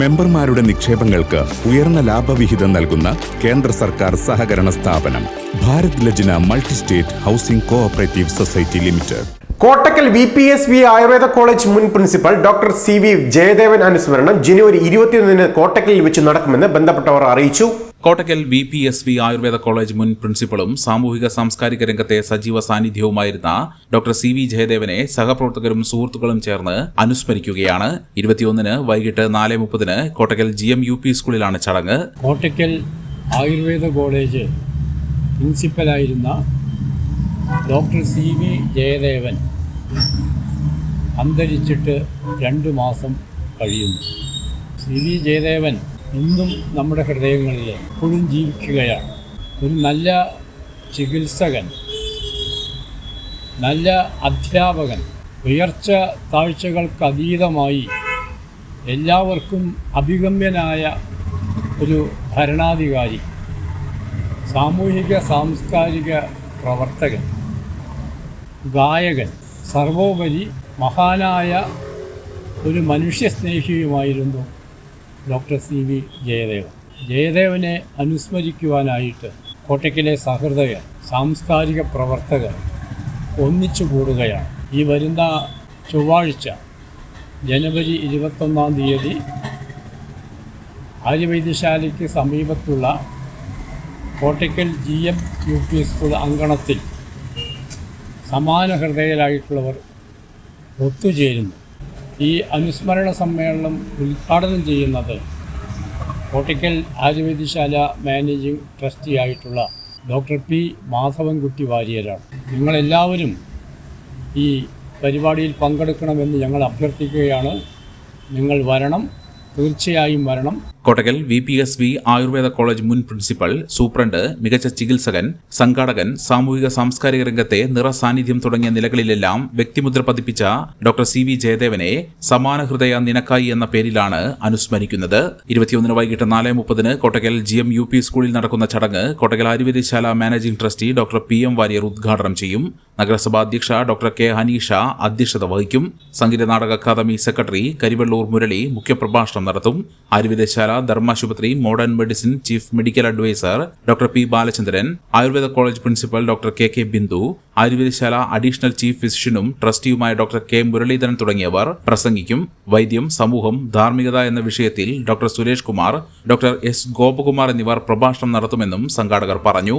മെമ്പർമാരുടെ നിക്ഷേപങ്ങൾക്ക് ഉയർന്ന ലാഭവിഹിതം നൽകുന്ന കേന്ദ്ര സർക്കാർ സഹകരണ സ്ഥാപനം Bharat Lajna multi state housing cooperative society limited. Kottakkal V P S V Ayurveda college മുൻ principal doctor C V Jayadevan അനുസ്മരണം ജനുവരി ഇരുപത്തിയൊന്നിന് കോട്ടക്കലിൽ വെച്ച് നടക്കുമെന്ന് ബന്ധപ്പെട്ടവർ അറിയിച്ചു. Kottakkal V P S V Ayurveda college മുൻ പ്രിൻസിപ്പളും സാമൂഹിക സാംസ്കാരിക രംഗത്തെ സജീവ സാന്നിധ്യവുമായിരുന്ന ഡോക്ടർ സി വി ജയദേവനെ സഹപ്രവർത്തകരും സുഹൃത്തുക്കളും ചേർന്ന് അനുസ്മരിക്കുകയാണ്. ഇരുപത്തിയൊന്നിന് വൈകിട്ട് നാല് മുപ്പതിന് Kottakkal G M U P സ്കൂളിലാണ് ചടങ്ങ്. കോട്ടക്കൽ ആയുർവേദ കോളേജ് പ്രിൻസിപ്പലായിരുന്ന ഡോക്ടർ സി വി ജയദേവൻ അന്തരിച്ചിട്ട് രണ്ട് മാസം കഴിയുന്നു. സി വി ജയദേവൻ ഇന്നും നമ്മുടെ ഹൃദയങ്ങളിൽ എപ്പോഴും ജീവിക്കുകയാണ്. ഒരു നല്ല ചികിത്സകൻ നല്ല അധ്യാപകൻ ഉയർച്ച താഴ്ചകൾക്ക് അതീതമായി എല്ലാവർക്കും അഭിഗമ്യനായ ഒരു ഭരണാധികാരി സാമൂഹിക സാംസ്കാരിക പ്രവർത്തകൻ ഗായകൻ സർവോപരി മഹാനായ ഒരു മനുഷ്യസ്നേഹിയുമായിരുന്നു ഡോക്ടർ സി വി ജയദേവൻ. ജയദേവനെ അനുസ്മരിക്കുവാനായിട്ട് കോട്ടയ്ക്കിലെ സഹൃദയർ സാംസ്കാരിക പ്രവർത്തകർ ഒന്നിച്ചു കൂടുകയാണ്. ഈ വരുന്ന ചൊവ്വാഴ്ച ജനുവരി ഇരുപത്തൊന്നാം തീയതി ആര്യവൈദ്യശാലയ്ക്ക് സമീപത്തുള്ള Kottakkal G M U P school അങ്കണത്തിൽ സമാന ഹൃദയരായിട്ടുള്ളവർ ഒത്തുചേരുന്നു. ഈ അനുസ്മരണ സമ്മേളനം ഉദ്ഘാടനം ചെയ്യുന്നത് കോട്ടിക്കൽ ആയുർവേദശാല മാനേജിംഗ് ട്രസ്റ്റി ആയിട്ടുള്ള ഡോക്ടർ പി മാധവൻകുട്ടി വാര്യരാണ്. നിങ്ങളെല്ലാവരും ഈ പരിപാടിയിൽ പങ്കെടുക്കണമെന്ന് ഞങ്ങൾ അഭ്യർത്ഥിക്കുകയാണ്. നിങ്ങൾ വരണം. തീർച്ചയായും വരണം. Kottakkal V P S V Ayurveda college മുൻ പ്രിൻസിപ്പൽ സൂപ്രണ്ട് മികച്ച ചികിത്സകൻ സംഘാടകൻ സാമൂഹിക സാംസ്കാരിക രംഗത്തെ നിറസാന്നിധ്യം തുടങ്ങിയ നിലകളിലെല്ലാം വ്യക്തിമുദ്ര പതിപ്പിച്ച ഡോക്ടർ സി വി ജയദേവനെ സമാന ഹൃദയ നിനക്കായി എന്ന പേരിലാണ് അനുസ്മരിക്കുന്നത്. ഇരുപത്തിയൊന്നിന് വൈകിട്ട് നാല് മുപ്പതിന് Kottakkal G M U P സ്കൂളിൽ നടക്കുന്ന ചടങ്ങ് Kottakkal ആയുർവേദശാല managing trustee doctor P M Warrier ഉദ്ഘാടനം ചെയ്യും. നഗരസഭാ അധ്യക്ഷ ഡോക്ടർ കെ ഹനീഷ അധ്യക്ഷത വഹിക്കും. സംഗീത നാടക അക്കാദമി സെക്രട്ടറി കരിവെള്ളൂർ മുരളി മുഖ്യപ്രഭാഷണം നടത്തും. ധർമാശുപത്രി modern medicine chief medical adviser doctor P Balachandran Ayurveda college principal doctor K K Bindu ആയുർവേദശാല additional chief ഫിസിഷ്യനും ട്രസ്റ്റിയുമായ ഡോക്ടർ കെ മുരളീധരൻ തുടങ്ങിയവർ പ്രസംഗിക്കും. വൈദ്യം സമൂഹം ധാർമ്മികത എന്ന വിഷയത്തിൽ doctor Suresh Kumar doctor S Gopakumar എന്നിവർ പ്രഭാഷണം നടത്തുമെന്നും സംഘാടകർ പറഞ്ഞു.